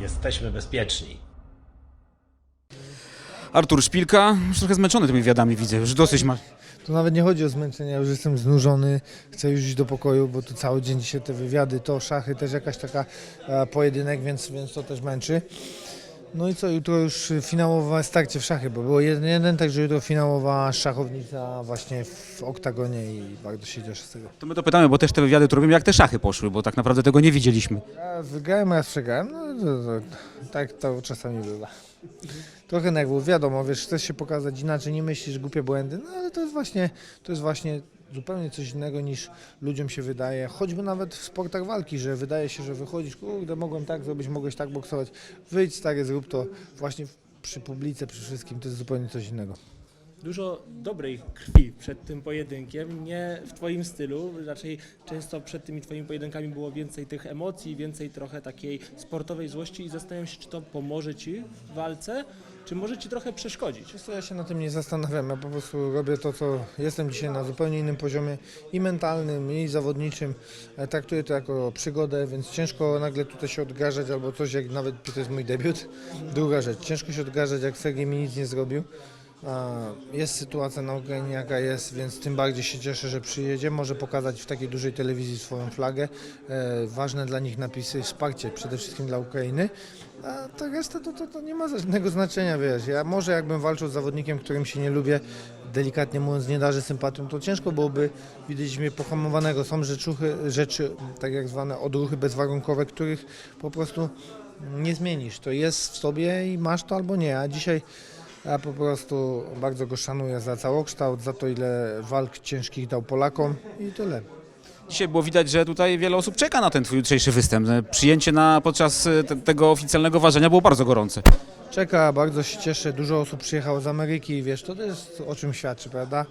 Jesteśmy bezpieczni. Artur Szpilka, już trochę zmęczony tymi wywiadami widzę, już dosyć ma. Tu nawet nie chodzi o zmęczenie, ja już jestem znużony, chcę już iść do pokoju, bo tu cały dzień dzisiaj te wywiady, to szachy, też jakaś taka e, pojedynek, więc, więc to też męczy. No i co, jutro już finałowe starcie w szachy, bo było 1-1, także jutro finałowa szachownica właśnie w oktagonie i bardzo się cieszę z tego. To my to pytamy, bo też te wywiady tu robimy, jak te szachy poszły, bo tak naprawdę tego nie widzieliśmy. Ja wygrałem, raz przegrałem, no to, to, tak to czasami bywa. Trochę nerwów, wiadomo, wiesz, chcesz się pokazać inaczej, nie myślisz, głupie błędy, no ale to jest właśnie, to jest właśnie zupełnie coś innego niż ludziom się wydaje, choćby nawet w sportach walki, że wydaje się, że wychodzisz, kurde, mogłem tak zrobić, mogłeś tak boksować, wyjdź stary, zrób to. Właśnie przy publice, przy wszystkim, to jest zupełnie coś innego. dużo dobrej krwi przed tym pojedynkiem, nie w Twoim stylu. Raczej często przed tymi Twoimi pojedynkami było więcej tych emocji, więcej trochę takiej sportowej złości i zastanawiam się, czy to pomoże Ci w walce, czy może Ci trochę przeszkodzić. Co, ja się na tym nie zastanawiam, ja po prostu robię to, co jestem dzisiaj na zupełnie innym poziomie i mentalnym, i zawodniczym. E, Traktuję to jako przygodę, więc ciężko nagle tutaj się odgarzać albo coś, jak nawet to jest mój debiut. Druga rzecz, ciężko się odgarzać, jak Sergiej mi nic nie zrobił. Jest sytuacja na Ukrainie jaka jest, więc tym bardziej się cieszę, że przyjedzie. Może pokazać w takiej dużej telewizji swoją flagę. E, ważne dla nich napisy, wsparcie przede wszystkim dla Ukrainy. A ta reszta to, to, to nie ma żadnego znaczenia, wiesz. Ja może jakbym walczył z zawodnikiem, którym się nie lubię, delikatnie mówiąc, nie darzę sympatią, to ciężko byłoby widzieć mnie pohamowanego. Są rzeczuchy, rzeczy, tak jak zwane odruchy bezwarunkowe, których po prostu nie zmienisz. To jest w sobie i masz to albo nie. A dzisiaj ja po prostu bardzo go szanuję za całokształt, za to ile walk ciężkich dał Polakom i tyle. Dzisiaj było widać, że tutaj wiele osób czeka na ten twój jutrzejszy występ. Przyjęcie na, podczas e, te, tego oficjalnego ważenia było bardzo gorące. Czeka, bardzo się cieszę. Dużo osób przyjechało z Ameryki wiesz, to też o czym świadczy, prawda?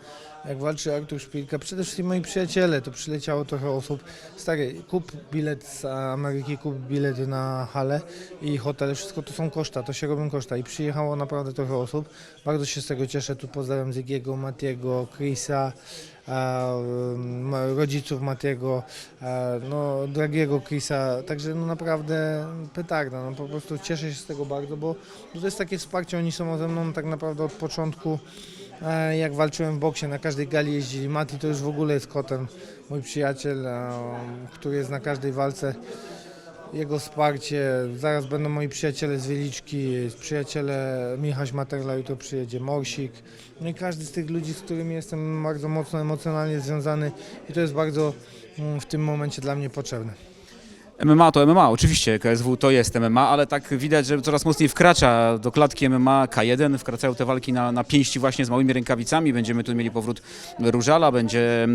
Jak walczy Artur Szpilka, przede wszystkim moi przyjaciele, to przyleciało trochę osób. Stary, kup bilet z Ameryki, kup bilet na halę i hotel, wszystko to są koszta, to się robią koszta i przyjechało naprawdę trochę osób. Bardzo się z tego cieszę, tu pozdrawiam Zygiego, Matiego, Chrisa, rodziców Matiego, no, drogiego Chrisa, także no naprawdę petarda, no po prostu cieszę się z tego bardzo, bo to jest takie wsparcie, oni są ze mną tak naprawdę od początku, e, jak walczyłem w boksie, na każdej gali jeździli, Mati to już w ogóle jest kotem, mój przyjaciel, który jest na każdej walce, jego wsparcie, zaraz będą moi przyjaciele z Wieliczki, przyjaciele Michał Materla, jutro przyjedzie Morsik, no i każdy z tych ludzi, z którymi jestem bardzo mocno emocjonalnie związany i to jest bardzo mm, w tym momencie dla mnie potrzebne. MMA to MMA, oczywiście, KSW to jest MMA, ale tak widać, że coraz mocniej wkracza do klatki MMA K1, wkraczają te walki na, na pięści właśnie z małymi rękawicami, będziemy tu mieli powrót Różala, będzie,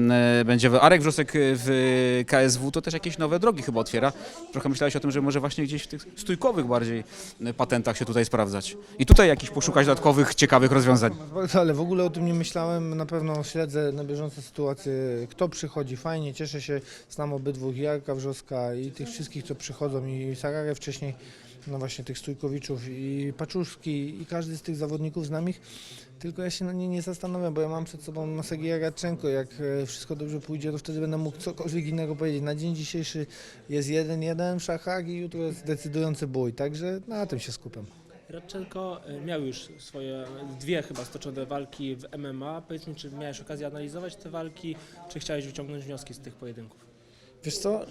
będzie Arek Wrzosek w KSW, to też jakieś nowe drogi chyba otwiera. Trochę myślałeś o tym, że może właśnie gdzieś w tych stójkowych bardziej patentach się tutaj sprawdzać. I tutaj jakiś poszukać dodatkowych, ciekawych rozwiązań. Ale w ogóle o tym nie myślałem. Na pewno śledzę na bieżąco sytuację. Kto przychodzi, fajnie, cieszę się. Znam obydwu Jarka Wrzoska i tych wszystkich, co przychodzą i Sararę wcześniej, no właśnie tych Stójkowiczów i Paczuszki i każdy z tych zawodników znam ich. Tylko ja się na nie nie zastanawiam, bo ja mam przed sobą Sergieja Radczenko. Jak e, wszystko dobrze pójdzie, to wtedy będę mógł cokolwiek innego powiedzieć. Na dzień dzisiejszy jest 1-1 w szachach i jutro jest decydujący bój, także na tym się skupiam. Radczenko e, miał już swoje dwie chyba stoczone walki w MMA. Powiedz mi, czy miałeś okazję analizować te walki, czy chciałeś wyciągnąć wnioski z tych pojedynków? Wiesz co, y,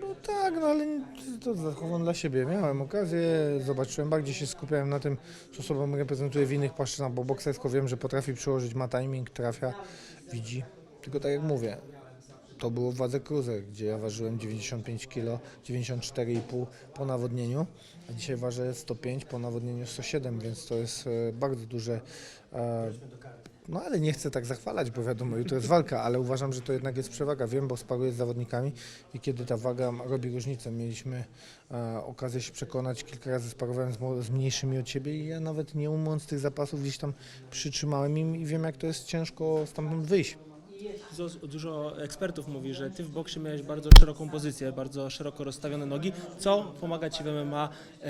no tak, no ale to zachowam dla siebie. Miałem okazję, zobaczyłem, bardziej się skupiałem na tym, co sobą reprezentuje w innych płaszczyznach, bo boksersko wiem, że potrafi przyłożyć, ma timing, trafia, widzi. Tylko tak jak mówię, to było w wadze cruiser, gdzie ja ważyłem 95 kg, 94,5 po nawodnieniu, a dzisiaj ważę 105 po nawodnieniu 107, więc to jest e, bardzo duże e, no ale nie chcę tak zachwalać, bo wiadomo, jutro jest walka, ale uważam, że to jednak jest przewaga. Wiem, bo sparuję z zawodnikami i kiedy ta waga robi różnicę. Mieliśmy e, okazję się przekonać, kilka razy sparowałem z, z mniejszymi od siebie i ja nawet nie umąc tych zapasów gdzieś tam przytrzymałem im i wiem, jak to jest ciężko stamtąd wyjść. Dużo, ekspertów mówi, że ty w boksie miałeś bardzo szeroką pozycję, bardzo szeroko rozstawione nogi, co pomaga ci w MMA e,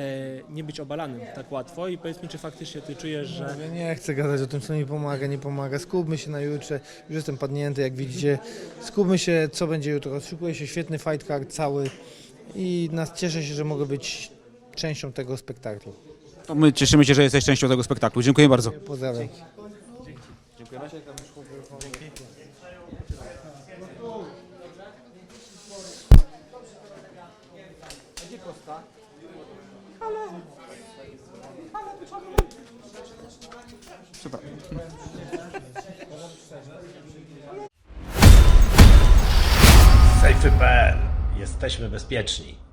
nie być obalanym tak łatwo. I powiedz mi, czy faktycznie ty czujesz, że Ja nie chcę gadać o tym, co mi pomaga, nie pomaga. Skupmy się na jutrze. Już jestem padnięty, jak widzicie. Skupmy się, co będzie jutro. Szykuje się świetny fight card cały i nas cieszę się, że mogę być częścią tego spektaklu. To my cieszymy się, że jesteś częścią tego spektaklu. Dziękuję bardzo. Pozdrawiam. Safety.pl. Jesteśmy bezpieczni.